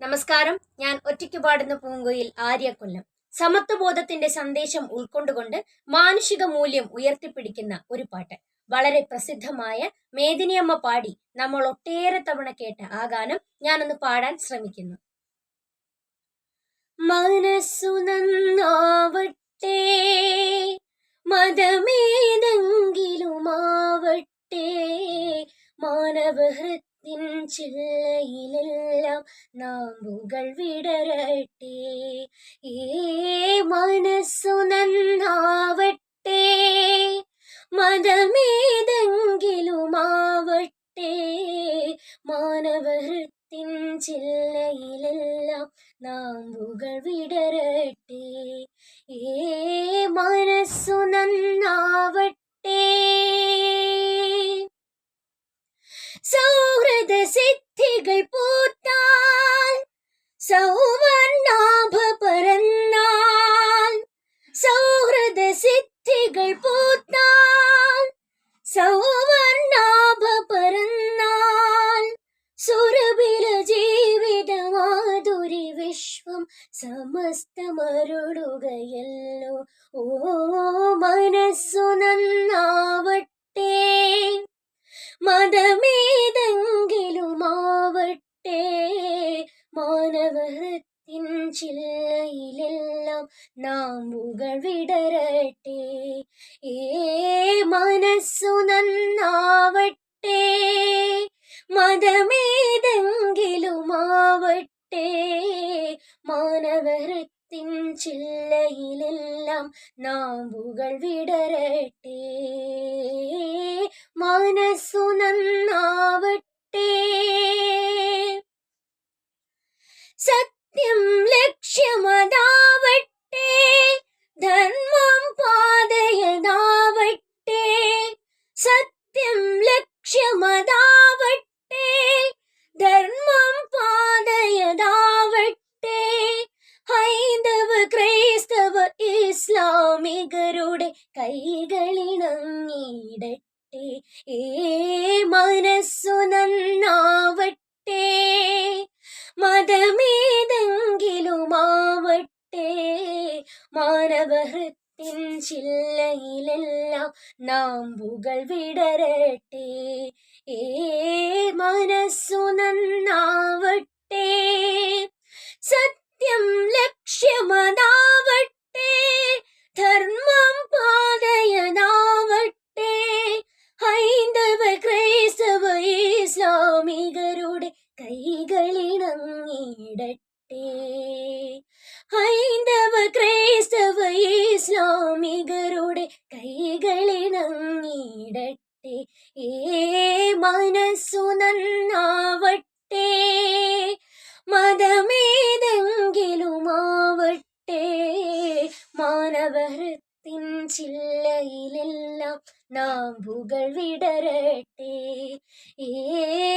നമസ്കാരം. ഞാൻ ഒറ്റയ്ക്ക് പാടുന്ന പൂങ്കൊയിൽ ആര്യക്കൊല്ലം സമത്വബോധത്തിന്റെ സന്ദേശം ഉൾക്കൊണ്ടുകൊണ്ട് മാനുഷിക മൂല്യം ഉയർത്തിപ്പിടിക്കുന്ന ഒരു പാട്ട്. വളരെ പ്രസിദ്ധമായ മേദിനിയമ്മ പാടി നമ്മൾ ഒട്ടേറെ തവണ കേട്ട ആ ഗാനം ഞാനൊന്ന് പാടാൻ ശ്രമിക്കുന്നു. മനസ്സു നന്നാവട്ടെ മതമേതെങ്കിലുമാവട്ടെ മാനവഹൃത്തിൻ ചില്ലയിലെല്ലാം നാമ്പുകൾ വിടരട്ടെ. ഏ മനസ്സു നന്നാവട്ടെ. മതമേതെങ്കിലുമാവട്ടെ. മാനവഹൃത്തിൻ ചില്ലയിലെല്ലാം നാമ്പുകൾ സിദ്ധികൾ പൂത്താൽ സൗവർണാഭ പരന്നാൽ സുരഭില ജീവിത മാധുരി വിശ്വം സമസ്തമരുളുകയല്ലോ. ഓ മനസ്സു നന്നാവട്ടെ മതമേതെങ്കിലുമാവട്ടെ മാനവഹൃത്തിൻ ചില്ലയിലെല്ലാം നാമ്പുകൾ വിടരട്ടെ ഏ മനസ്സു നന്നാവട്ടെ. മതമേതെങ്കിലുമാവട്ടെ. മാനവരത്തിൻ ചില്ലയിലെല്ലാം നാം വിടരട്ടെ മനസ്സു നന്നാവട്ടെ. സത്യം മതമേതെങ്കിലുമാവട്ടെ മാനവഹൃത്തിൻ ചില്ലയിലെല്ലാം നാമ്പുകൾ വിടരട്ടെ. ഏ മനസ്സു നന്നാവട്ടെ. സത്യം ലക്ഷ്യമതാവട്ടെ. ധർമ്മം പാതയനാവട്ടെ ഹൈന്ദവ ക്രൈസ്തവ ഇസ്ലാമികരുടെ കൈകളിണങ്ങിയിടട്ടെ. ഹൈന്ദവ ക്രൈസ്തവ ഇസ്ലാമികരുടെ കൈകളിണങ്ങിയിടട്ടെ ഏ മനസ്സു നന്നാവട്ടെ മതമേതെങ്കിലുമാവട്ടെ. മാനവഹൃത്തിൻ ചില്ലയിലെല്ലാം നാമ്പുകൾ വിടരട്ടെ. ഏ